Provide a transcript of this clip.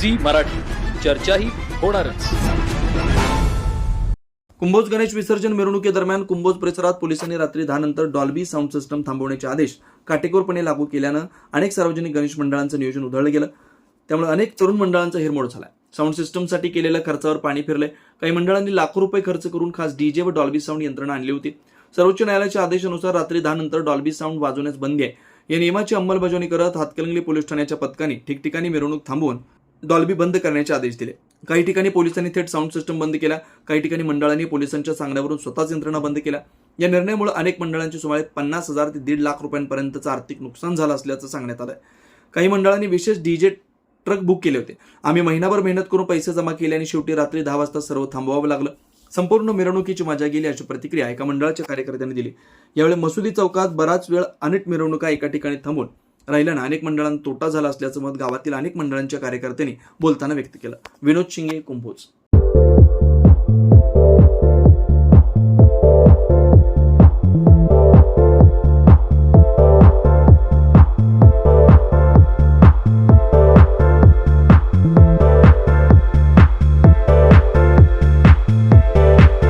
Zee Marathi. चर्चाही होणारच. कुंभोज गणेश विसर्जन मिरवणुकीदरम्यान कुंभोज परिसरात पोलिसांनी रात्री दहा नंतर डॉल्बी साऊंड सिस्टम थांबवण्याचे आदेश काटेकोरपणे लागू केल्यानं अनेक सार्वजनिक गणेश मंडळांचं नियोजन उधळलं गेलं. त्यामुळे अनेक तरुण मंडळांचा हिरमोड झाला साऊंड सिस्टमसाठी केलेल्या खर्चावर पाणी फिरले काही मंडळांनी लाखो रुपये खर्च करून खास डीजे व डॉल्बी साऊंड यंत्रणा आणली होती. सर्वोच्च न्यायालयाच्या आदेशानुसार रात्री दहा नंतर डॉल्बी साऊंड वाजवण्यास बंदी आहे. या नियमाची अंमलबजावणी करत हातकलंगली पोलीस ठाण्याच्या पथकाने ठिकठिकाणी मिरवणूक थांबवून डॉल्बी बंद करण्याचे आदेश दिले. काही ठिकाणी पोलिसांनी थेट साऊंड सिस्टम बंद केला. काही ठिकाणी मंडळांनी पोलिसांच्या सांगण्यावरून स्वतःच यंत्रणा बंद केल्या. या निर्णयामुळे अनेक मंडळांची सुमारे पन्नास हजार ते दीड लाख रुपयांपर्यंतचं आर्थिक नुकसान झालं असल्याचं सांगण्यात आलं काही मंडळांनी विशेष डीजे ट्रक बुक केले होते. आम्ही महिनाभर मेहनत करून पैसे जमा केले आणि शेवटी रात्री दहा वाजता सर्व थांबवावं लागलं. संपूर्ण मिरवणुकीची मजा गेली अशी प्रतिक्रिया एका मंडळाच्या कार्यकर्त्यांनी दिली. यावेळी मसुदी चौकात बराच वेळ अनेक मिरवणुका एका ठिकाणी थांबून राहिल्यानं अनेक मंडळांना तोटा झाला असल्याचं मत गावातील अनेक मंडळांच्या कार्यकर्त्यांनी बोलताना व्यक्त केलं. विनोद शिंगे कुंभोज.